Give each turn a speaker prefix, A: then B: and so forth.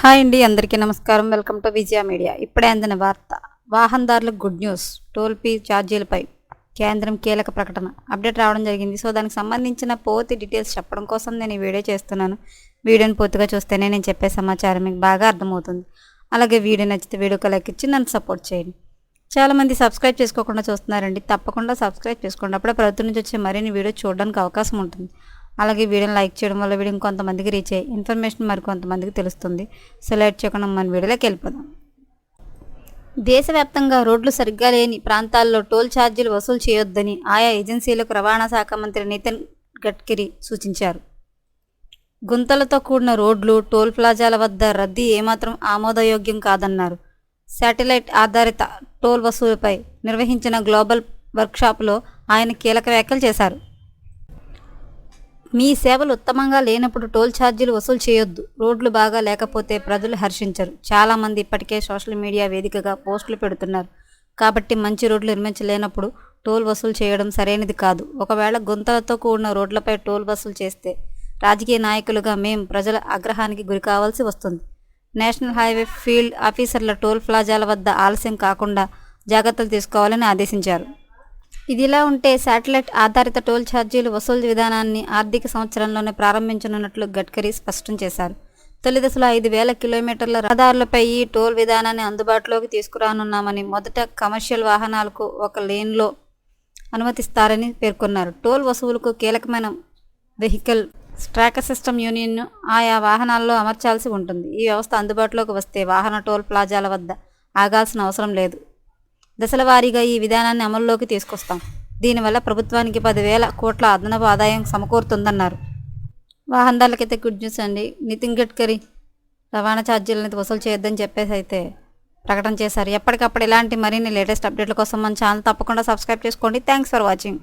A: Hi అండి అందరికీ నమస్కారం. Welcome to Vijaya media. ఇప్పుడే అందిన వార్త. వాహనదారులకు గుడ్ న్యూస్. టోల్ ఫీ ఛార్జీలపై కేంద్రం కీలక ప్రకటన. అప్డేట్ రావడం జరిగింది. సో దానికి సంబంధించిన పూర్తి డీటెయిల్స్ చెప్పడం కోసం నేను ఈ వీడియో చేస్తున్నాను. వీడియోని పూర్తిగా చూస్తేనే నేను చెప్పే సమాచారం మీకు బాగా అర్థమవుతుంది. అలాగే వీడియో నచ్చితే వీడియో లైక్ ఇచ్చి నన్ను సపోర్ట్ చేయండి. చాలామంది సబ్స్క్రైబ్ చేసుకోకుండా చూస్తున్నారండి. తప్పకుండా సబ్స్క్రైబ్ చేసుకోండి. అప్పుడే ప్రభుత్వం నుంచి వచ్చే మరిన్ని వీడియో చూడడానికి అవకాశం ఉంటుంది. అలాగే వీడియోని లైక్ చేయడం వల్ల వీడియో ఇంకొంతమందికి రీచ్ అయ్యి ఇన్ఫర్మేషన్ మరి కొంతమందికి తెలుస్తుంది సెలెక్ట్ చేయకుండా మన వీడియోలోకి వెళ్ళిపోదాం. దేశవ్యాప్తంగా రోడ్లు సరిగ్గా లేని ప్రాంతాల్లో టోల్ ఛార్జీలు వసూలు చేయొద్దని ఆయా ఏజెన్సీలకు రవాణా శాఖ మంత్రి నితిన్ గడ్కరీ సూచించారు. గుంతలతో కూడిన రోడ్లు టోల్ ప్లాజాల వద్ద రద్దీ ఏమాత్రం ఆమోదయోగ్యం కాదన్నారు. శాటిలైట్ ఆధారిత టోల్ వసూలుపై నిర్వహించిన గ్లోబల్ వర్క్షాప్లో ఆయన కీలక వ్యాఖ్యలు చేశారు. మీ సేవలు ఉత్తమంగా లేనప్పుడు టోల్ ఛార్జీలు వసూలు చేయొద్దు. రోడ్లు బాగా లేకపోతే ప్రజలు హర్షించరు. చాలామంది ఇప్పటికే సోషల్ మీడియా వేదికగా పోస్టులు పెడుతున్నారు. కాబట్టి మంచి రోడ్లు నిర్మించలేనప్పుడు టోల్ వసూలు చేయడం సరైనది కాదు. ఒకవేళ గుంతలతో కూడిన రోడ్లపై టోల్ వసూలు చేస్తే రాజకీయ నాయకులుగా మేం ప్రజల ఆగ్రహానికి గురి కావాల్సి వస్తుంది. నేషనల్ హైవే ఫీల్డ్ ఆఫీసర్ల టోల్ ప్లాజాల వద్ద ఆలస్యం కాకుండా జాగ్రత్తలు తీసుకోవాలని ఆదేశించారు. ఇదిలా ఉంటే శాటిలైట్ ఆధారిత టోల్ ఛార్జీలు వసూలు విధానాన్ని ఆర్థిక సంవత్సరంలోనే ప్రారంభించనున్నట్లు గడ్కరీ స్పష్టం చేశారు. తొలి దశలో ఐదు వేల కిలోమీటర్ల రహదారులపై ఈ టోల్ విధానాన్ని అందుబాటులోకి తీసుకురానున్నామని మొదట కమర్షియల్ వాహనాలకు ఒక లేన్లో అనుమతిస్తారని పేర్కొన్నారు. టోల్ వసూలుకు కీలకమైన వెహికల్ స్ట్రాక సిస్టమ్ యూనియన్ను ఆయా వాహనాల్లో అమర్చాల్సి ఉంటుంది. ఈ వ్యవస్థ అందుబాటులోకి వస్తే వాహన టోల్ ప్లాజాల వద్ద ఆగాల్సిన అవసరం లేదు. దశల వారీగా ఈ విధానాన్ని అమల్లోకి తీసుకొస్తాం. దీనివల్ల ప్రభుత్వానికి పదివేల కోట్ల అదనపు ఆదాయం సమకూరుతుందన్నారు. వాహనదారులకైతే గుడ్ న్యూస్ అండి. నితిన్ గడ్కరీ రవాణా ఛార్జీలను వసూలు చేయొద్దని చెప్పేసి అయితే ప్రకటన చేశారు. ఎప్పటికప్పుడు ఇలాంటి మరిన్ని లేటెస్ట్ అప్డేట్ల కోసం మన ఛానల్ తప్పకుండా సబ్స్క్రైబ్ చేసుకోండి. Thanks for watching.